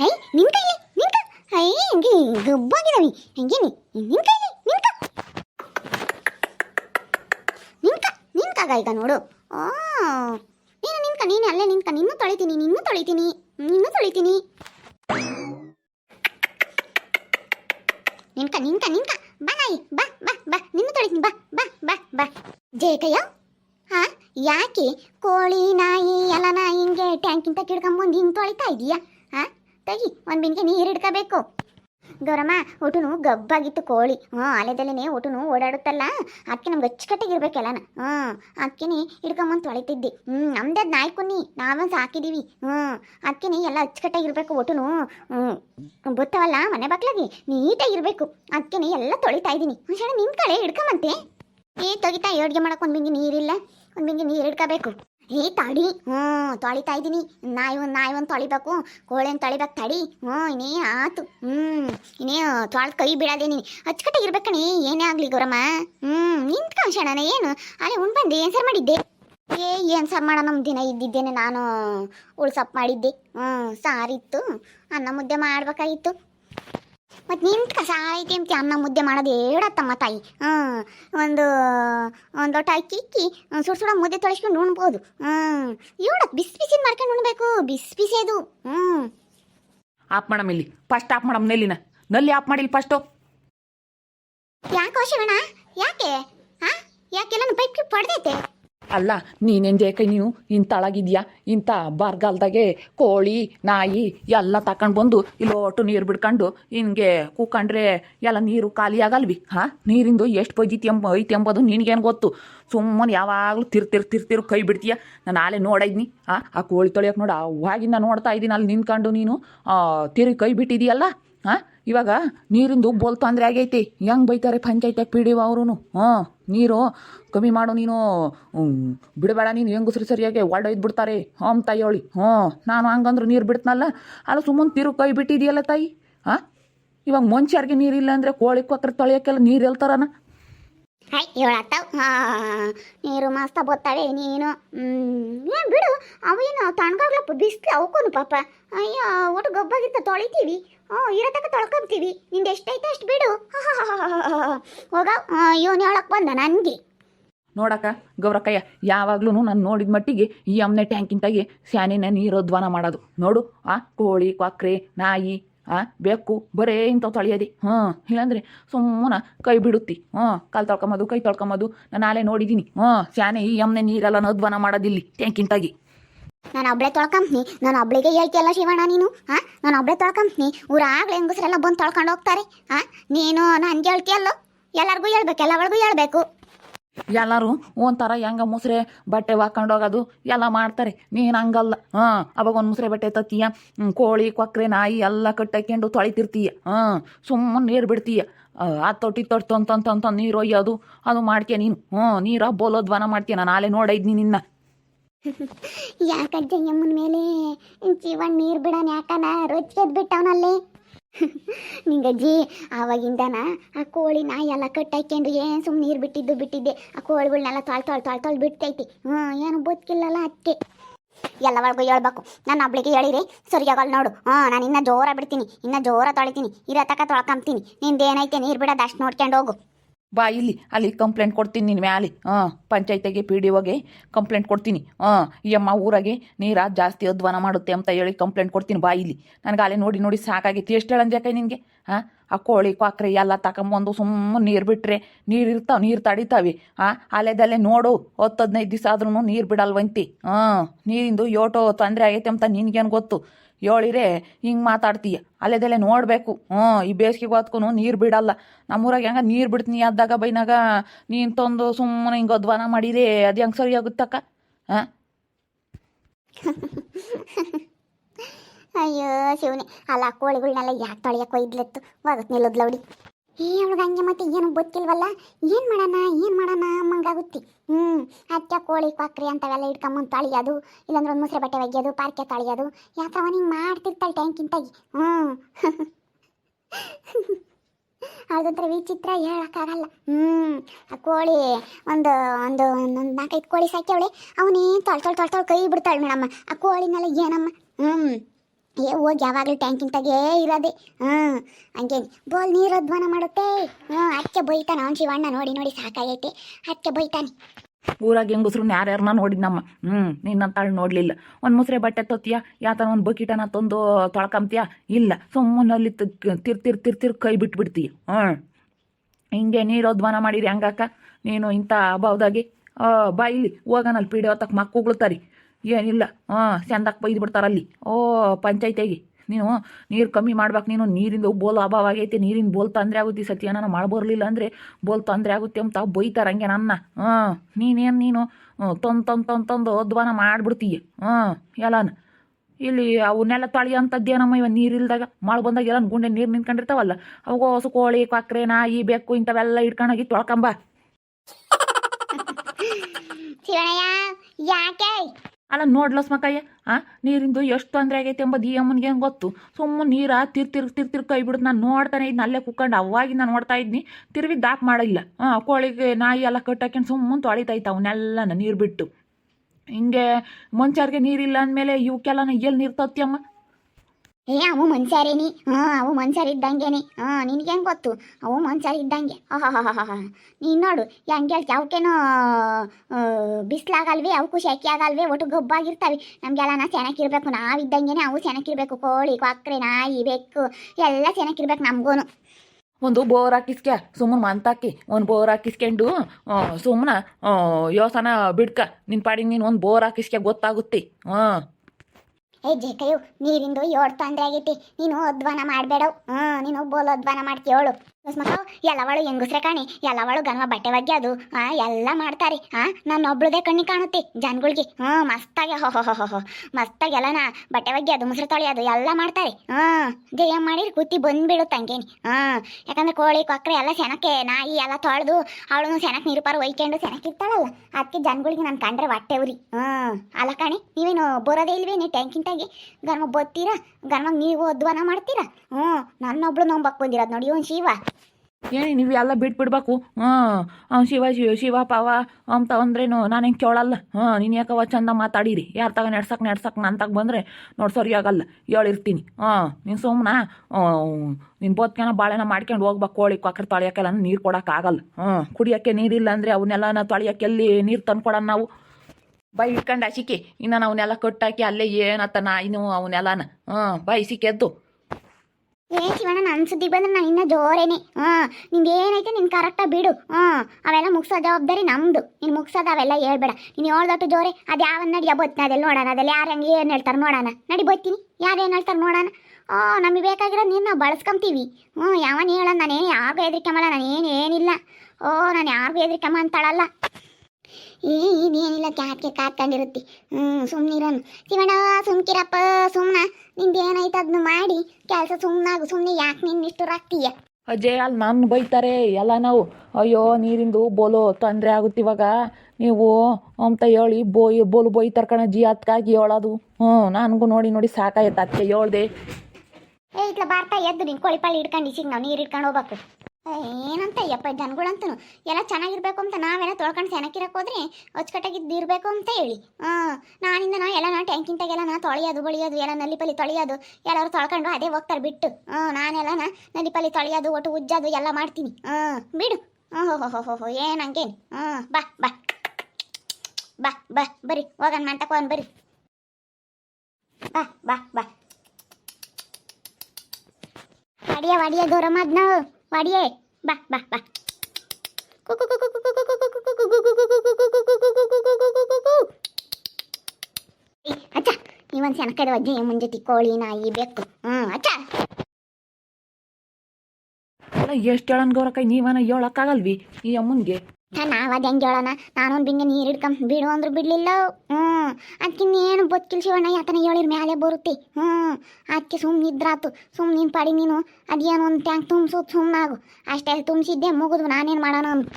High ನಿನ್ ಕೈಲಿ ನಿಂತ ಐ ಹಂಗೆ ಗಬ್ಬಾಗಿದವಿ ಹಂಗೆ ನೀ, ನಿನ್ ಕೈಲಿ ನಿಂತ ನಿಂತ ನಿಂತಾಗ ಈಗ ನೋಡು. ಓ ನೀನು ನಿಂಕ ನೀನು ಅಲ್ಲೇ ನಿಂಕ ನಿನ್ನೂ ತೊಳಿತೀನಿ ನಿನ್ನೂ ತೊಳಿತೀನಿ ನಿನ್ನೂ ತೊಳಿತೀನಿ. ನಿನ್ಕ ನಿನ್ಕ ನಿನ್ಕ ಬಾ ನಾಯಿ, ಬಾ ಬಾ ಬಾ. ನಿನ್ನ ತೊಳಿತೀನಿ, ಬಾ ಬಾ ಬಾ ಬಾ. ಜೇಕಯ್ಯ ಹಾ ಯಾಕೆ ಕೋಳಿ ನಾಯಿ ಎಲ್ಲ ನಾಯಿ ಹಿಂಗೆ ಟ್ಯಾಂಕಿಂತ ಕಿಡ್ಕೊಂಬಂದು ಹಿಂಗೆ ತೊಳಿತಾ ಇದೀಯಾ? ತೆಗಿ ಒಂದು ಬಿನ್ಗೆ ನೀರು ಹಿಡ್ಕೋಬೇಕು ಗೌರಮ್ಮ, ಊಟನು ಗಬ್ಬಾಗಿತ್ತು ಕೋಳಿ. ಹ್ಞೂ ಅಲೆದಲ್ಲೇ ಒಟುನು ಓಡಾಡುತ್ತಲ್ಲ. ಅದಕ್ಕೆ ನಮ್ಗೆ ಅಚ್ಚುಕಟ್ಟಾಗಿರ್ಬೇಕಲ್ಲನ ಹ್ಞೂ ಅದಕ್ಕೆ ಹಿಡ್ಕೊಂಬಂದು ತೊಳಿತಿದ್ದೆ. ಹ್ಞೂ ನಮ್ದೇ ಅದು ನಾಯಿ ಕುನ್ನಿ. ನಾವೊಂದು ಸಾಕಿದೀವಿ ಹ್ಞೂ ಅದಕ್ಕೆ ಎಲ್ಲ ಅಚ್ಚುಕಟ್ಟಾಗಿರ್ಬೇಕು ಒಟುನು ಹ್ಞೂ ಗೊತ್ತವಲ್ಲ ಮನೆ ಬಾಕ್ಲಾಗಿ ನೀಟಾಗಿರ್ಬೇಕು. ಅದಕ್ಕೆ ಎಲ್ಲ ತೊಳಿತಾ ಇದ್ದೀನಿ. ಹುಷಾರ ನಿಮ್ಮ ಕಡೆ ಹಿಡ್ಕೊಂಬಂತೆ. ಏ, ತೆಗಿತಾ ಅಡುಗೆ ಮಾಡೋಕೆ ಒಂದು ಬಿಂಗಿ ನೀರಿಲ್ಲ. ಒಂದು ಬಿಂಗಿ ನೀರು ಹಿಡ್ಕೋಬೇಕು. ಏ, ತಡಿ. ಹ್ಞೂ, ತೊಳಿತಾ ಇದ್ದೀನಿ. ನಾಯಿ ಒಂದು ನಾಯಿ ಒಂದು ತೊಳಿಬೇಕು. ಕೋಳಿ ತೊಳಿಬೇಕು, ತಡಿ. ಹ್ಞೂ, ಇನ್ನೇ ಆತು. ಹ್ಞೂ, ಇನ್ನೇ ತೊಳೆದು ಕೈ ಬಿಡೋದೇ ನೀನು. ಅಚ್ಚುಕಟ್ಟಾಗಿ ಇರ್ಬೇಕಣಿ ಏನೇ ಆಗಲಿ ಗೌರಮ್ಮ. ಹ್ಞೂ ನಿಂತ್ಕ ಶಣನ ಏನು? ಅಲ್ಲಿ ಉಂಡು ಬಂದೆ. ಏನು ಸರ್ ಮಾಡಿದ್ದೆ? ಏ, ಏನು ಸರ್ ಮಾಡೋ ನಮ್ಮ ದಿನ ಇದ್ದಿದ್ದೇನೆ ನಾನು. ಉಳ್ಸಪ್ ಮಾಡಿದ್ದೆ. ಹ್ಞೂ, ಸಾರಿತ್ತು. ಅನ್ನ ಮುದ್ದೆ ಮಾಡ್ಬೇಕಾಗಿತ್ತು. ಮತ್ತು ನಿಂತ ಸಾರೈತಿ ಅಂತ ಅನ್ನ ಮುದ್ದೆ ಮಾಡೋದು ಹೇಳತ್ತಮ್ಮ ತಾಯಿ. ಹ್ಞೂ ಒಂದು ಒಂದು ಲೋಟ ಅಕ್ಕಿ ಇಕ್ಕಿ ಸುಡು ಸುಡ ಮುದ್ದೆ ತೊಳಸ್ಕೊಂಡು ಉಣ್ಬೋದು. ಹ್ಞೂ ಹೇಳತ್ ಬಿಸಿ ಬಿಸಿ ಮಾಡ್ಕೊಂಡು ಉಣ್ಬೇಕು ಬಿಸಿ ಬಿಸಿ ಅದು ಹ್ಞೂ ಆಫ್ ಮಾಡಮ್ ಇಲ್ಲಿ ಫಸ್ಟ್ ಆಫ್ ಮಾಡಮ್ ನೆಲ್ಲಿನ. ನಲ್ಲಿ ಆಫ್ ಮಾಡಿಲ್ಲ ಫಸ್ಟು. ಯಾಕೋ ಶಿವಣ್ಣ ಯಾಕೆ? ಹಾ? ಯಾಕೆಲ್ಲ ಪೈಪ್ ಪಡ್ದೈತೆ ಅಲ್ಲ, ನೀನೇನು ಕೈ ನೀನು? ತಳಗಿದ್ಯಾ ಇಂಥ ಬರಗಾಲದಾಗೆ ಕೋಳಿ, ನಾಯಿ ಎಲ್ಲ ತಕೊಂಡು ಬಂದು ಇಲ್ಲೋಟು ನೀರು ಬಿಡ್ಕೊಂಡು ಹಿಂಗೆ ಕೂಕಂಡ್ರೆ ಎಲ್ಲ ನೀರು ಖಾಲಿ ಆಗಲ್ವಿ, ಹಾಂ? ನೀರಿಂದು ಎಷ್ಟು ಬೈದಿತಿ ಎಂಬ ಐತಿ ಎಂಬುದು ನಿನಗೇನು ಗೊತ್ತು. ಸುಮ್ಮನೆ ಯಾವಾಗಲೂ ತಿರ್ತಿರ್ ತಿರ್ತಿರು ಕೈ ಬಿಡ್ತೀಯ? ನಾನು ನಾಳೆ ನೋಡಿದ್ನಿ ಹಾಂ? ಆ ಕೋಳಿ ತೊಳೆಯೋಕೆ ನೋಡು, ಅವಾಗಿಂದ ನೋಡ್ತಾ ಇದ್ದೀನಿ ಅಲ್ಲಿ ನಿಂತ್ಕೊಂಡು ನೀನು ತಿರುಗಿ ಕೈ ಬಿಟ್ಟಿದೀಯಲ್ಲ, ಹಾಂ? ಇವಾಗ ನೀರಿಂದು ಬೋಲ್ ತೊಂದರೆ ಆಗೈತಿ. ಹೆಂಗೆ ಬೈತಾರೆ ಪಂಚಾಯತ್ಯಾಗ ಪಿ ಡಿ ಅವ್ರೂ ಹಾಂ, ನೀರು ಕಮ್ಮಿ ಮಾಡು ನೀನು. ಬಿಡಬೇಡ ನೀನು. ಹೆಂಗಸ್ರು ಸರಿಯಾಗಿ ಒಳ್ಳೊಯ್ದು ಬಿಡ್ತಾರೆ ಹಾಂ ತಾಯಿ ಹೇಳಿ ಹ್ಞೂ ನಾನು ಹಂಗಂದ್ರೆ ನೀರು ಬಿಡ್ತನಲ್ಲ? ಅಲ್ಲ ಸುಮ್ಮನೆ ತಿರು ಕೈ ಬಿಟ್ಟಿದೆಯಲ್ಲ ತಾಯಿ? ಹಾಂ? ಇವಾಗ ಮನುಷ್ಯರಿಗೆ ನೀರಿಲ್ಲ ಅಂದರೆ ಕೋಳಿ ಕೊಕ್ಕರೆ ತೊಳೆಯೋಕ್ಕೆಲ್ಲ ನೀರು ಎಲ್ತಾರನ? ಹೈ ಹೇಳತ್ತಾವ ನೀರು ಮಸ್ತ ಬೋತಾವೆ ನೀನು. ಬಿಡು. ಅವೇನು ತಣ್ಗಾಗ್ಲಪ್ಪ ಬಿಸ್ಲು ಅವಕ್ಕೂನು ಪಾಪ. ಅಯ್ಯೋ, ಒಟ್ಟು ಗಬ್ಬಾಗಿರ್ತ ತೊಳಿತೀವಿ. ಹ್ಞೂ ಇರತಕ್ಕ ತೊಳ್ಕೊಂತೀವಿ. ನಿಂದು ಎಷ್ಟೈತೆ ಅಷ್ಟು ಬಿಡು. ಹೋಗ. ಇವನು ಹೇಳಕ್ ಬಂದ ನನಗೆ. ನೋಡಕ್ಕ, ಗೌರಕ್ಕಯ್ಯ ಯಾವಾಗ್ಲೂ ನಾನು ನೋಡಿದ ಮಟ್ಟಿಗೆ ಈ ಅಮ್ಮನೆ ಟ್ಯಾಂಕಿಂತಾಗಿ ಸ್ಯಾನಿನ ನೀರು ಧ್ವನ ಮಾಡೋದು. ನೋಡು, ಆ ಕೋಳಿ ಕೊಕ್ರೆ ನಾಯಿ, ಆ ಬೆಕ್ಕು, ಬರೇ ಇಂಥವು ತೊಳೆಯೋದಿ. ಹ್ಞೂ ಇಲ್ಲಾಂದ್ರೆ ಸುಮ್ಮನೆ ಕೈ ಬಿಡುತ್ತಿ. ಹ್ಞೂ ಕಾಲು ತೊಳ್ಕೊಂಬೋದು, ಕೈ ತೊಳ್ಕೊಂಬೋದು. ನಾನು ನಾಳೆ ನೋಡಿದ್ದೀನಿ ಹ್ಞೂ ಸ್ಯಾನೆ ಈ ಅಮ್ಮನೆ ನೀರೆಲ್ಲ ನೋದ್ವಾನ ಮಾಡೋದಿಲ್ಲಿ, ಟ್ಯಾಂಕಿಂತಾಗಿ. ನಾನು ಒಬ್ಳೆ ತೊಳ್ಕೊಂಬ್ನಿ, ನಾನು ಒಬ್ಳಿಗೆ ಹೇಳ್ತಿಯಲ್ಲ ಶಿವಣ್ಣ ನೀನು ಹಾ ನಾನು ಒಬ್ಳೆ ತೊಳ್ಕೊಂಬ್ನಿ, ಊರಾಗ್ಲೆ ಹೆಂಗಸ್ರೆಲ್ಲ ಬಂದು ತೊಳ್ಕೊಂಡು ಹೋಗ್ತಾರೆ ಹಾ ನೀನು ನನಗೆ ಹೇಳ್ತಿಯಲ್ಲೋ ಎಲ್ಲರಿಗೂ ಹೇಳ್ಬೇಕು, ಎಲ್ಲವಳಿಗೂ ಹೇಳ್ಬೇಕು. ಎಲ್ಲರೂ ಒಂಥರ ಹೆಂಗ ಮುಸ್ರೆ ಬಟ್ಟೆ ಹಾಕೊಂಡು ಹೋಗೋದು, ಎಲ್ಲ ಮಾಡ್ತಾರೆ. ನೀನು ಹಂಗಲ್ಲ ಹಾಂ ಅವಾಗ ಒಂದು ಮುಸ್ರೆ ಬಟ್ಟೆ ತತ್ತೀಯ ಕೋಳಿ, ಕೊಕ್ರೆ, ನಾಯಿ ಎಲ್ಲ ಕಟ್ಟಕೊಂಡು ತೊಳಿತಿರ್ತೀಯ ಹಾಂ ಸುಮ್ಮನೆ ನೀರು ಬಿಡ್ತೀಯ? ಆ ತೊಟ್ಟಿ ತೊಟ್ಟು ಅಂತಂತ ನೀರು ಒಯ್ಯೋದು, ಅದು ಮಾಡ್ತೀಯ ನೀನು? ಹ್ಞೂ ನೀರು ಬೋಲೋದ್ವಾನ ಮಾಡ್ತೀಯ? ನಾನು ನಾಳೆ ನೋಡೈದ್ನಿ ನಿನ್ನ. ಯಾಕಜ್ಜ ಯಮ್ಮನ ಮೇಲೆ? ಜೀವನ್ ನೀರು ಬಿಡೋಣ ಯಾಕನ? ರೊಚ್ಗೆದ್ ಬಿಟ್ಟವನಲ್ಲಿ? ನಿಂಗಜ್ಜಿ, ಆವಾಗಿಂದನ ಆ ಕೋಳಿ ನಾಯಿ ಎಲ್ಲ ಕಟ್ಟಾಕ್ಯಂಡು ಏನು ಸುಮ್ ನೀರು ಬಿಟ್ಟಿದ್ದು ಬಿಟ್ಟಿದ್ದೆ. ಆ ಕೋಳಿಗಳ್ನೆಲ್ಲ ತೊಳ್ ತೊಳ್ ತೊಳ್ ತೊಳ್ ಬಿಡ್ತೈತಿ ಹ್ಞೂ ಏನು ಬದುಕಿಲ್ಲಲ್ಲ ಅದಕ್ಕೆ ಎಲ್ಲವರೆಗೂ ಹೇಳ್ಬೇಕು. ನನ್ನ ಒಬ್ಳಿಗೆ ಹೇಳಿರಿ. ಸರಿಯಾಗಲ್ಲ ನೋಡು. ಹಾಂ ನಾನು ಇನ್ನ ಜೋರ ಬಿಡ್ತೀನಿ. ಇನ್ನ ಜೋರ ತೊಳಿತೀನಿ. ಇರತಕ್ಕ ತೊಳ್ಕೊಂತೀನಿ ನಿಂದೇನೈತೆ? ನೀರು ಬಿಡೋದು ಅಷ್ಟು ನೋಡ್ಕೊಂಡು ಹೋಗು. ಬಾ ಇಲ್ಲಿ, ಅಲ್ಲಿ ಕಂಪ್ಲೇಂಟ್ ಕೊಡ್ತೀನಿ ನಿನ್ನ ಮ್ಯಾಲೆ. ಹಾಂ ಪಂಚಾಯತಿಗೆ ಪಿ ಡಿ ಒಗೆ ಕಂಪ್ಲೇಂಟ್ ಕೊಡ್ತೀನಿ. ಹಾಂ ಈ ಅಮ್ಮ ಊರಾಗೆ ನೀರ ಜಾಸ್ತಿ ಅಧ್ವಾನ ಮಾಡುತ್ತೆ ಅಂತ ಹೇಳಿ ಕಂಪ್ಲೇಂಟ್ ಕೊಡ್ತೀನಿ. ಬಾ ಇಲ್ಲಿ. ನನಗೆ ಅಲ್ಲೇ ನೋಡಿ ನೋಡಿ ಸಾಕಾಗೈತಿ. ಎಷ್ಟು ಹೇಳಂದ್ಯಾಕೆ ನಿನಗೆ? ಹಾಂ ಆ ಕೋಳಿ ಕೊಕ್ರೆ ಎಲ್ಲ ತಗೊಂಬಂದು ಸುಮ್ಮನೆ ನೀರು ಬಿಟ್ಟರೆ ನೀರು ಇರ್ತಾವೆ, ನೀರು ತಡಿತಾವೆ. ಹಾಂ ಅಲ್ಲೇದಲ್ಲೇ ನೋಡು, ಹತ್ತು ಹದಿನೈದು ದಿವಸ ಆದ್ರೂ ನೀರು ಬಿಡಲ್ವಂತಿ. ಹಾಂ ನೀರಿಂದು ಯೋಟೋ ತೊಂದರೆ ಆಗೈತೆ ಅಂತ ನಿನ್ಗೇನು ಗೊತ್ತು? ಹೇಳಿರೇ ಹಿಂಗೆ ಮಾತಾಡ್ತೀಯ? ಅಲ್ಲೇದಲ್ಲೇ ನೋಡಬೇಕು. ಹ್ಞೂ, ಈ ಬೇಸಿಗೆ ಹೊತ್ಕೂ ನೀರು ಬಿಡಲ್ಲ. ನಮ್ಮೂರಾಗ ಹೆಂಗ ನೀರು ಬಿಡ್ತೀನಿ ಅದ್ದಾಗ ಬೈನಾಗ ನೀನು ತಂದು ಸುಮ್ಮನೆ ಹಿಂಗೆ ಅಧ್ವಾನ ಮಾಡಿರೆ ಅದು ಹೆಂಗೆ ಸರಿ ಆಗುತ್ತಕ್ಕ ಹಾಂ ಅಯ್ಯೋ ಶಿವನೇ, ಅಲ್ಲ ಕೋಳಿಗಳನ್ನೆಲ್ಲ ಯಾಕೆ ತೊಳೆಯಕ್ಕೆ ಒಯ್ದ್ಲತ್ತು? ಹೋಗತ್ ನಿಲ್ಲದ್ಲೌಡಿ ಏ ಅವಳು ಹಂಗೆ ಮತ್ತೆ ಏನು ಗೊತ್ತಿಲ್ವಲ್ಲ? ಏನು ಮಾಡೋಣ ಏನು ಮಾಡೋಣ ಅಮ್ಮಂಗಾಗುತ್ತಿ ಹ್ಞೂ ಅಕ್ಕ ಕೋಳಿ ಕೊಕ್ರಿ ಅಂತವೆಲ್ಲ ಇಟ್ಕೊಂಬಂದು ತಳಿಯೋದು, ಇಲ್ಲಾಂದ್ರೆ ಒಂದು ಮುಸ್ರೆ ಬಟ್ಟೆ ಒಗೆಯೋದು, ಪಾರ್ಕೆ ತೊಳೆಯೋದು. ಯಾಕವ ಹಿಂಗೆ ಮಾಡ್ತಿರ್ತಾಳೆ ಟ್ಯಾಂಕಿಂತಾಗಿ? ಹ್ಞೂ ಅದೊಂಥರ ವಿಚಿತ್ರ ಹೇಳೋಕ್ಕಾಗಲ್ಲ. ಹ್ಞೂ ಆ ಕೋಳಿ ಒಂದು ಒಂದು ಒಂದು ನಾಲ್ಕೈದು ಕೋಳಿ ಸಾಕ್ಯವಳೆ, ಅವನೇ ತೊಳ್ ತೊಳ್ ಕೈ ಬಿಡ್ತಾಳೆ ಮೇಡಮ್ಮ. ಆ ಕೋಳಿನೆಲ್ಲ ಏನಮ್ಮ? ಹ್ಞೂ ಏ, ಹೋಗಿ ಯಾವಾಗಲೂ ಟ್ಯಾಂಕಿನ ತಗೇ ಇರೋದೆ. ಹ್ಞೂ ಹಂಗೆ ಬೋಲ್ ನೀರು ಅಧ್ವಾನ ಮಾಡುತ್ತೆ. ಹ್ಞೂ ಅಚ್ಚ ಬೈತಾನೆ ಅವ್ನು ಶಿವಣ್ಣ ನೋಡಿ ನೋಡಿ ಸಾಕಾಗೈತೆ. ಅಚ್ಚ ಬೈತಾನೆ. ಊರಾಗ ಹೆಂಗಸ್ರು ಯಾರ್ಯಾರನ್ನ ನೋಡಿದ್ನಮ್ಮ ಹ್ಞೂ ನಿನ್ನಂತಾಳು ನೋಡಲಿಲ್ಲ. ಒಂದು ಮುಸ್ರೆ ಬಟ್ಟೆ ತೊತ್ತೀಯ, ಯಾತನ ಒಂದು ಬಕೀಟನ ತಂದು ತೊಳ್ಕೊಂತೀಯ ಇಲ್ಲ ಸುಮ್ಮನೆ ಅಲ್ಲಿ ತ- ತಿರ್ ತಿರ್ ತಿರ್ ತಿರ್ ಕೈ ಬಿಟ್ಬಿಡ್ತೀಯ. ಹ್ಞೂ ಹಿಂಗೆ ನೀರು ಅಧ್ವಾನ ಮಾಡಿರಿ ಹಂಗಾಕ. ನೀನು ಇಂಥ ಅಭಾವದಾಗಿ ಬಾ ಇಲ್ಲಿ ಹೋಗನಲ್ಲಿ ಪೀಡೆ ಹೊತ್ತಕ್ಕೆ ಮಕ್ಕ ಉಗುಳ್ತಾರಿ ಏನಿಲ್ಲ. ಹಾಂ ಚಂದಕ್ಕೆ ಬೈದು ಬಿಡ್ತಾರಲ್ಲಿ ಓ ಪಂಚಾಯ್ತಿಗೆ ನೀನು ನೀರು ಕಮ್ಮಿ ಮಾಡ್ಬೇಕು, ನೀನು ನೀರಿಂದ ಬೋಲ್ ಅಭಾವ ಆಗೈತೆ ನೀರಿಂದ ಬೋಲ್ ತೊಂದರೆ ಆಗುತ್ತೆ ಈ ಸತಿ. ಏನಾನ ಮಾಡ್ಬರ್ಲಿಲ್ಲ ಬರಲಿಲ್ಲ ಅಂದರೆ ಬೋಲ್ ತೊಂದರೆ ಆಗುತ್ತೆ ಅಂತ ಬೈತಾರೆ ಹಂಗೆ ನನ್ನ. ಹಾಂ ನೀನೇನು ನೀನು ತಂದು ತಂದು ತಂದು ತಂದು ಅಧ್ವಾನ ಮಾಡಿಬಿಡ್ತೀಯ? ಹಾಂ ಎಲ್ಲಾನು ಇಲ್ಲಿ ಅವನ್ನೆಲ್ಲ ತೊಳೆಯೋಂಥದ್ದೇನಮ್ಮ ಇವ ನೀರಿಲ್ದಾಗ ಮಳೆ ಬಂದಾಗ ಎಲ್ಲ ಗುಂಡೆ ನೀರು ನಿಂತ್ಕೊಂಡಿರ್ತಾವಲ್ಲ ಅವಾಗ ಹೊಸ ಕೋಳಿ ಕಾಕ್ರೆ ನಾಯಿ, ಬೆಕ್ಕು ಇಂಥವೆಲ್ಲ ಇಟ್ಕೊಂಡೋಗಿ ತೊಳ್ಕೊಂಬ. ಯಾಕೆ? ಅಲ್ಲ ನೋಡ್ಲಸ್ ಮಕ್ಕಯ್ಯ ಆ, ನೀರಿಂದು ಎಷ್ಟು ತೊಂದರೆ ಆಗೈತೆ ಎಂಬುದು ಈ ಅಮ್ಮನಿಗೆ ಹೆಂಗೆ ಗೊತ್ತು? ಸುಮ್ಮನೆ ನೀರ ತಿರ್ ತಿರ್ ತಿರ್ ತಿರ್ ಕೈ ಬಿಡುದು ನಾನು ನೋಡ್ತಾನೆ ಇದ್ನ, ಅಲ್ಲೇ ಕುತ್ಕೊಂಡು ಅವಾಗಿಂದ ನೋಡ್ತಾ ಇದ್ನಿ. ತಿರುವಿ ದಾಕ್ ಮಾಡಿಲ್ಲ. ಹಾಂ ಕೋಳಿಗೆ ನಾಯಿ ಎಲ್ಲ ಕಟ್ಟಾಕೊಂಡು ಸುಮ್ಮನೆ ತೊಳಿತೈತೆ ಅವನ್ನೆಲ್ಲನ ನೀರು ಬಿಟ್ಟು. ಹಿಂಗೆ ಮುಂಚಾರಿಗೆ ನೀರಿಲ್ಲ ಅಂದಮೇಲೆ ಇವಕ್ಕೆಲ್ಲ ಎಲ್ಲಿ ನೀರು ತತ್ತಿಯಮ್ಮ ಏ, ಅವು ಮನ್ಸಾರೇನಿ ಹಾ, ಅವು ಮನ್ಸಾರ ಇದ್ದಂಗೆನಿ ಹಾಂ, ನಿನಗೆ ಹೆಂಗೆ ಗೊತ್ತು? ಅವು ಮನ್ಸಾರ ಇದ್ದಂಗೆ. ಆಹಾ ನೀನು ನೋಡು, ಹೆಂಗೆ ಅವಕ್ಕೇನೋ ಬಿಸಿಲಾಗಲ್ವೇ ಅವಕ್ಕೂ ಶೆಕೆ ಆಗಲ್ವೇ ಒಟ್ಟು ಗೊಬ್ಬಾಗಿರ್ತವೆ. ನಮಗೆಲ್ಲ ಚೆನ್ನಾಗಿರ್ಬೇಕು ನಾವಿದ್ದಂಗೆನೆ ಅವು ಚೆನ್ನಾಗಿರ್ಬೇಕು ಕೋಳಿ ಕೊಕ್ಕರೆ ನಾಯಿ, ಬೆಕ್ಕು, ಎಲ್ಲ ಚೆನ್ನಾಗಿರ್ಬೇಕು ನಮಗೂ ಒಂದು ಬೋರ್ ಹಾಕಿಸ್ಕ್ಯ ಸುಮ್ಮನೆ ಮಂತಾಕಿ ಒಂದು ಬೋರ್ ಹಾಕಿಸ್ಕೊಂಡು ಸುಮ್ಮನೆ ಯೋಸನ ಬಿಡ್ಕ. ನಿನ್ನ ಪಾಡಿಗೆ ನೀನು ಒಂದು ಬೋರ್ ಹಾಕಿಸ್ಕೆ ಗೊತ್ತಾಗುತ್ತೆ. ಹಾಂ. ಏ ಜೇಕಯ್ಯು ನೀರಿಂದು ಏಳು ತೊಂದರೆ ಆಗೈತಿ. ನೀನು ಅಧ್ವಾನ ಮಾಡಬೇಡ. ಹ್ಞೂ ನೀನು ಬೋಲ್ ಅಧ್ವಾನ ಮಾಡ್ತೀಯೋಳು ಮಕ್ಕಳು, ಎಲ್ಲವಳು ಹೆಂಗಸ್ರೆ ಕಾಣಿ, ಎಲ್ಲವಳು ಗನ್ವ ಬಟ್ಟೆ ಒಗ್ಯೋದು ಆ, ಎಲ್ಲ ಮಾಡ್ತಾರೆ ಹಾ ನಾನು ಒಬ್ಳದೇ ಕಣ್ಣಿ ಕಾಣುತ್ತೆ, ಜನಗಳಿಗೆ ಹ್ಞೂ ಮಸ್ತಾಗಿ ಹೋ ಹೋ ಹೋ ಮಸ್ತಾಗಿ ಎಲ್ಲನ ಬಟ್ಟೆ ಒಗ್ಯೋದು ಮೊಸರು ತೊಳೆಯೋದು ಎಲ್ಲ ಮಾಡ್ತಾರೆ ಹ್ಞೂ ಜಯ ಮಾಡಿ ಕೂತಿ ಬಂದ್ಬಿಡುತ್ತೆ ಹಂಗೇನಿ ಹಾಂ ಯಾಕಂದ್ರೆ ಕೋಳಿ ಕೊಕ್ಕರೆ ಎಲ್ಲ ಸೆನಕ್ಕೆ ನಾಯಿ ಎಲ್ಲ ತೊಳೆದು ಅವಳು ಸೆನಕ್ಕೆ ನೀರು ಪಾರು ಒಯ್ಕೊಂಡು ಸೆನಕ್ಕೆ ಇರ್ತಾಳಲ್ಲ ಅದಕ್ಕೆ ಜನಗಳಿಗೆ ನಾನು ಕಂಡ್ರೆ ಹೊಟ್ಟೆ ಉರಿ ಹ್ಞೂ ಅಲ್ಲ ಕಾಣಿ, ನೀವೇನು ಬರೋದೇ ಇಲ್ವೇ ನೀವು ಟ್ಯಾಂಕಿಂಟಾಗಿ ಗರ್ಮ ಬತ್ತೀರಾ ಗನ್ಮಗ್ ನೀವು ಒದ್ವನ ಮಾಡ್ತೀರಾ ಹ್ಞೂ ನನ್ನೊಬ್ಳು ನಂಬಕ್ ಬಂದಿರೋದು ನೋಡಿ ಒಂದು ಶಿವ. ಏನಿ ನೀವು ಎಲ್ಲ ಬಿಟ್ಬಿಡ್ಬೇಕು. ಹಾಂ ಶಿವ ಶಿವ ಶಿವ, ಪಾವ, ಅಂತ ಅಂದ್ರೇನು ನಾನು ಹೆಂಗೆ ಕೇಳಲ್ಲ. ಹಾಂ ನೀನು ಯಾಕವ ಚಂದ ಮಾತಾಡಿರಿ? ಯಾರು ತಗ ನಡ್ಸಕ್ಕೆ ನಡ್ಸಕ್ಕೆ ನಾನು ತಗ ಬಂದರೆ ನೋಡಿ ಸರಿ ಆಗಲ್ಲ. ಹೇಳಿರ್ತೀನಿ ಹಾಂ ನೀನು ಸುಮ್ಮನ ನಿನ್ನ ಬೋತ್ಕೆನ ಬಾಳೆನ ಮಾಡ್ಕೊಂಡು ಹೋಗ್ಬೇಕು ಕೋಳಿ ಕೊಕ್ಕರೆ ತೊಳೆಯೋಕ್ಕೆಲ್ಲ ನೀರು ಕೊಡೋಕ್ಕಾಗಲ್ಲ ಹಾಂ ಕುಡಿಯೋಕ್ಕೆ ನೀರಿಲ್ಲ ಅಂದರೆ ಅವನ್ನೆಲ್ಲ ತೊಳೆಯೋಕ್ಕೆ ಎಲ್ಲಿ ನೀರು ತಂದು ಕೊಡೋಣ ನಾವು? ಬೈ, ಇಟ್ಕೊಂಡು ಹಸಿಕೆ ಇನ್ನು ಅವನ್ನೆಲ್ಲ ಕಟ್ಟಾಕಿ ಅಲ್ಲೇ ಏನತ್ತ ಇನ್ನು ಅವನ್ನೆಲ್ಲನ? ಹಾಂ ಬೈ, ಸಿಕ್ಕೆದ್ದು. ಏ ಶಿವಣ್ಣ ನನ್ನ ಸುದ್ದಿ ಬಂದ್ರೆ ನಾನು ಇನ್ನೂ ಜೋರೇನೆ? ಹಾಂ, ನಿಂಗೆ ಏನೈತೆ ನೀನು ಕರೆಕ್ಟಾಗಿ ಬಿಡು. ಹಾಂ, ಅವೆಲ್ಲ ಮುಗಿಸೋ ಜವಾಬ್ದಾರಿ ನಮ್ಮದು ನೀನು ಮುಗಿಸೋದು ಅವೆಲ್ಲ ಹೇಳ್ಬೇಡ. ನೀನು ಹೇಳ್ದಟ್ಟು ಜೋರೆ? ಅದು ಯಾವ ನಡಿಯ ಬತ್ತೀನಿ ಅದೆಲ್ಲ ನೋಡೋಣ. ಅದೆಲ್ಲ ಯಾರು ಹಂಗೆ, ಏನು ಹೇಳ್ತಾರೆ ನೋಡೋಣ. ನಡಿ ಬತ್ತೀನಿ ಯಾರು ಏನು ಹೇಳ್ತಾರೆ ನೋಡೋಣ. ಓ ನಮಗೆ ಬೇಕಾಗಿರೋದು ನೀನು ನಾವು ಬಳಸ್ಕೊಂತೀವಿ. ಹ್ಞೂ ಯಾವನು ಹೇಳೋಣ ನಾನೇನು ಯಾರಿಗೂ ಹೆದರಿಕೆಮಲ್ಲ ನಾನು ಏನು ಏನಿಲ್ಲ. ಓ ನಾನು ಯಾರಿಗೂ ಹೆದರಿಕೆಮ್ಮ ಅಂತಾಳಲ್ಲ ಈ ಇದೇನಿಲ್ಲ ಕ್ಯಾಟ್ಗೆ ಕಾತ್ಕೊಂಡಿರುತ್ತೆ ಹ್ಞೂ ಸುಮ್ಮನಿರೋನು ಶಿವಣ್ಣ ಸುಮ್ಕಿರಪ್ಪ ಸುಮ್ಮನ ನಿಂದು ಏನಾಯ್ತು ಅದನ್ನ ಮಾಡಿ? ಕೆಲಸ ಸುಮ್ಮನಾಗು ಸುಮ್ಮನೆ ಯಾಕೆ ನಿನ್ನ ಇಷ್ಟು ರಾಕ್ತೀಯ? ಅಜಯ್ ಅಲ್ಲಿ ನನ್ನ ಬೈತಾರೆ. ಎಲ್ಲ ನಾವು ಅಯ್ಯೋ ನೀರಿಂದು ಬೋಲು ತೊಂದರೆ ಆಗುತ್ತೆ ಇವಾಗ. ನೀವು ಅಂತ ಹೇಳಿ ಬೋಯ್ ಬೋಲು ಬೋಯ್ ಕಣ ಜಿ ಅದಕ್ಕಾಗಿ ಹೇಳೋದು ಹ್ಞೂ ನನಗೂ ನೋಡಿ ನೋಡಿ ಸಾಕಾಯ್ತು ಅದಕ್ಕೆ ಹೇಳ್ದೆ ಏ ಇಟ್ಲ ಬಾರ್ತಾ ಎದ್ದು ನೀನು ಕೊಳಿಪಾಳಿ ಇಟ್ಕೊಂಡು ಇಸಿಗೆ ನಾವು ನೀರು ಇಟ್ಕೊಂಡು ಹೋಗ್ಬೇಕು. ಏ, ಏನಂತ, ಯಪ್ಪ ಜನಗಳಂತೂ ಎಲ್ಲ ಚೆನ್ನಾಗಿರ್ಬೇಕು ಅಂತ ನಾವೆಲ್ಲ ತೊಳ್ಕೊಂಡು ಸೆನಕಿರಕ್ಕೆ ಹೋದ್ರೆ ಅಚ್ಚುಕಟ್ಟಾಗಿದ್ದು ಇರಬೇಕು ಅಂತ ಹೇಳಿ. ಹಾಂ ನಾನಿಂದ ನಾ ಎಲ್ಲ ನಾ ಟ್ಯಾಂಕಿಂತಾಗೆಲ್ಲ ನಾ ತೊಳೆಯೋದು, ಬಳಿಯೋದು, ಎಲ್ಲ ನಲ್ಲಿ ಪಲ್ಲಿ ತೊಳೆಯೋದು, ಎಲ್ಲರೂ ತೊಳ್ಕೊಂಡು ಅದೇ ಹೋಗ್ತಾರೆ ಬಿಟ್ಟು. ಹಾಂ ನಾನೆಲ್ಲ ನಾ ನಲ್ಲಿ ಪಲ್ಲಿ ತೊಳೆಯೋದು, ಒಟ್ಟು ಉಜ್ಜೋದು, ಎಲ್ಲ ಮಾಡ್ತೀನಿ. ಹಾಂ ಬಿಡು. ಹಾಂ, ಹೋ ಹೋ ಹೋ ಹೋ, ಏನು ಹಂಗೇನು? ಹಾಂ ಬಾ ಬಾ. ಬಾ ಬಾ, ಬರ್ರಿ, ಹೋಗೋಣ ಮಂಟಕೋನ್ ಬರ್ರಿ. ಬಾ ಬಾ ಬಾ. ಅಡಿಯ ಅಡಿಯ ಗೌರಮ್ಮ ನಾವು ವಾಡಿಯೇ ಬಾ ಬಾ ಬಾ ಅಚ್ಚ ನೀವೊಂದು ಸೆನಕದ ಅಜ್ಜಿ ಮುಂಜಾತಿ ಕೋಳಿ ನಾಯಿ ಬೆಕ್ಕು ಹ್ಞೂ ಅಚ್ಚ ಎಷ್ಟು ಹೇಳನ್ ಗೌರಕ್ಕ ನೀವನ ಹೇಳಕ್ಕಾಗಲ್ವಿ ಈ ಅಮ್ಮನಿಗೆ ನಾವು ಹೆಂಗೆ ಹೇಳೋಣ? ನಾನೊಂದು ಬಿಂಗೆ ನೀರು ಹಿಡ್ಕಂ ಬಿಡು ಅಂದ್ರೆ ಬಿಡಲಿಲ್ಲ ಹ್ಞೂ. ಅದಕ್ಕೆ ಏನು ಬದುಕಿಲ್ ಶಿವಣ್ಣ ಯಾತನ ಹೇಳಿರ ಮ್ಯಾಲೆ ಬರುತ್ತೆ. ಹ್ಞೂ. ಅದಕ್ಕೆ ಸುಮ್ಮನೆ ಇದ್ರಾತು ಸುಮ್ಮನೆ ನಿನ್ನ ಪಾಡಿ ನೀನು. ಅದೇನು ಒಂದು ಟ್ಯಾಂಕ್ ತುಂಬಿಸೋದು ಸುಮ್ಮನಾಗು ಅಷ್ಟೇ ತುಂಬಿಸಿದ್ದೆ ಮುಗಿದು ನಾನೇನು ಮಾಡೋಣ ಅಂತ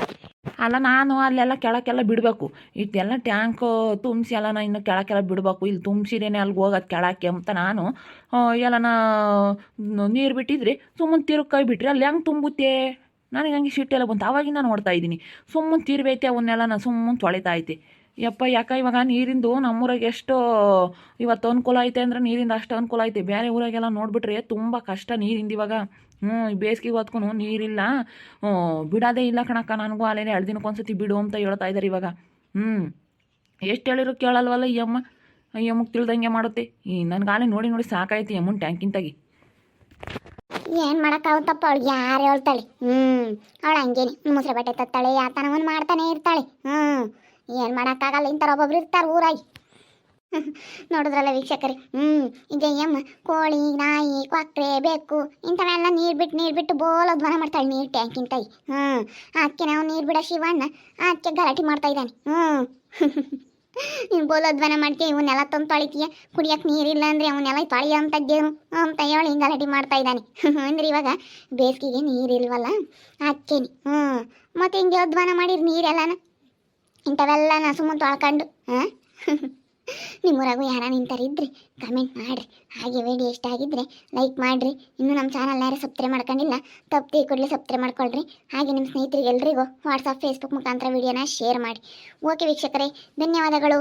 ಅಲ್ಲ, ನಾನು ಅಲ್ಲೆಲ್ಲ ಕೆಳಕ್ಕೆಲ್ಲ ಬಿಡಬೇಕು. ಇದೆಲ್ಲ ಟ್ಯಾಂಕ್ ತುಂಬಿಸಿ ಎಲ್ಲ ನಾ ಇನ್ನು ಕೆಳಕ್ಕೆಲ್ಲ ಬಿಡಬೇಕು. ಇಲ್ಲಿ ತುಂಬಿಸಿರೇನೆ ಅಲ್ಲಿಗೆ ಹೋಗೋದು ಕೆಳಕ್ಕೆ ಅಂತ ನಾನು. ಎಲ್ಲನ, ನೀರು ಬಿಟ್ಟಿದ್ರಿ. ಸುಮ್ಮನೆ ತಿರುಗಿ ಕೈ ಬಿಟ್ರೆ. ಅಲ್ಲಿ ಹೆಂಗೆ ತುಂಬುತ್ತೆ? ನನಗೆ ಹಂಗೆ ಸಿಟ್ಟೆಲ್ಲ ಬಂತು. ಅವಾಗಿಂದ ನೋಡ್ತಾ ಇದ್ದೀನಿ. ಸುಮ್ಮನೆ ತಿರ್ಬೇತೆ, ಅವನ್ನೆಲ್ಲ ನಾನು ಸುಮ್ಮನೆ ತೊಳಿತಾ ಐತೆ ಯಪ್ಪ, ಯಾಕ ಇವಾಗ ನೀರಿಂದು ನಮ್ಮೂರಾಗ ಎಷ್ಟು ಇವತ್ತು ಅನುಕೂಲ ಐತೆ ಅಂದ್ರೆ ನೀರಿಂದ ಅಷ್ಟು ಅನುಕೂಲ ಐತೆ. ಬೇರೆ ಊರಾಗೆಲ್ಲ ನೋಡಿಬಿಟ್ರೆ ತುಂಬ ಕಷ್ಟ ನೀರಿಂದ ಇವಾಗ. ಹ್ಞೂ ಬೇಸಿಗೆ ಹೊತ್ಕೊಂಡು ನೀರಿಲ್ಲ. ಬಿಡೋದೇ ಇಲ್ಲ ಕಣಕ್ಕ ನನಗೂ. ಅಲ್ಲೇ ಎರಡು ದಿನಕ್ಕೊಂದ್ಸತಿ ಬಿಡು ಅಂತ ಹೇಳ್ತಾ ಇದ್ದಾರೆ ಇವಾಗ. ಹ್ಞೂ ಎಷ್ಟು ಹೇಳಿರು ಕೇಳಲ್ವಲ್ಲ ಈ ಅಮ್ಮ? ಈ ಅಮ್ಮಕ್ಕೆ ತಿಳ್ದಂಗೆ ಮಾಡುತ್ತೆ. ಈ ನನಗೆ ಆಲೆ ನೋಡಿ ನೋಡಿ ಸಾಕಾಯ್ತು ಅಮ್ಮನ ಟ್ಯಾಂಕಿಂತಾಗಿ ಏನ್ ಮಾಡಕ್ಕಾಗುತ್ತಪ್ಪ ಅವಳು? ಯಾರು ಹೇಳ್ತಾಳೆ? ಹ್ಮ್. ಅವಳು ಹಂಗೇನಿ. ಮುಸ್ರೆ ಬಟ್ಟೆ ತತ್ತಾಳೆ ಯಾತನವನ್ ಮಾಡ್ತಾನೆ ಇರ್ತಾಳೆ. ಹ್ಮ್. ಏನ್ ಮಾಡಕ್ಕಾಗಲ್ಲ ಇಂಥರ ಒಬ್ಬೊಬ್ರು ಇರ್ತಾರೆ ಊರಾಗಿ. ನೋಡಿದ್ರಲ್ಲ ವೀಕ್ಷಕರಿ. ಹ್ಮ್. ಇದೆ ಎಮ್ಮ ಕೋಳಿ, ನಾಯಿ, ಕ್ವಾಕ್ರೆ ಬೇಕು. ಇಂಥವೆಲ್ಲ ನೀರ್ ಬಿಟ್ಟು ನೀರ್ ಬಿಟ್ಟು ಬೋಲೋದ್ವನ ಮಾಡ್ತಾಳೆ ನೀರ್ ಟ್ಯಾಂಕಿನ ತಾಯಿ ಹ್ಮ್. ಆಕೆ ನಾವು ನೀರ್ ಬಿಡ ಶಿವಣ್ಣ ಆಕೆ ಗಲಾಟೆ ಮಾಡ್ತಾ ಇದ್ದಾನೆ. ಹ್ಮ್. ನೀನು ಬೋಲೋದ್ವನ ಮಾಡ್ತೀಯ, ಇವನ್ನೆಲ್ಲ ತಂದು ತೊಳಿತೀಯ ಕುಡಿಯಕ್ಕೆ ನೀರಿಲ್ಲ ಅಂದ್ರೆ ಅವನ್ನೆಲ್ಲ ತೊಳೆಯ ಅಂತದ್ದೇನು ಅಂತ ಹೇಳಿ ಹಿಂಗೆ ಗಲಾಟೆ ಮಾಡ್ತಾ ಇದ್ದಾನೆ. ಅಂದ್ರೆ ಇವಾಗ ಬೇಸಿಗೆಗೆ ನೀರಿಲ್ವಲ್ಲ ಅಕ್ಕೇನಿ. ಹ್ಞೂ ಮತ್ತೆ ಹಿಂಗೆ ಉದ್ವಾನ ಮಾಡಿರಿ ನೀರೆಲ್ಲನ? ಇಂಥವೆಲ್ಲ ಸುಮ್ಮನೆ ತೊಳ್ಕೊಂಡು, ಹಾಂ? ನಿಮ್ಮೂರಾಗೂ ಯಾರ ನಿಂತಾರಿದ್ರಿ ಕಮೆಂಟ್ ಮಾಡ್ರಿ. ಹಾಗೆ ವಿಡಿಯೋ ಇಷ್ಟ ಆಗಿದ್ರೆ ಲೈಕ್ ಮಾಡ್ರಿ. ಇನ್ನು ನಮ್ಮ ಚಾನಲ್ ಯಾರು ಸಬ್ಸ್ಕ್ರೈಬ್ ಮಾಡ್ಕೊಂಡಿಲ್ಲ ತಪ್ಪು ಕೂಡಲೇ ಸಬ್ಸ್ಕ್ರೈಬ್ ಮಾಡ್ಕೊಳ್ರಿ. ಹಾಗೆ ನಿಮ್ಮ ಸ್ನೇಹಿತರಿಗೆ ಎಲ್ರಿಗೂ ವಾಟ್ಸಪ್ ಫೇಸ್ಬುಕ್ ಮುಖಾಂತರ ವಿಡಿಯೋನ ಶೇರ್ ಮಾಡಿ. ಓಕೆ ವೀಕ್ಷಕರೇ, ಧನ್ಯವಾದಗಳು.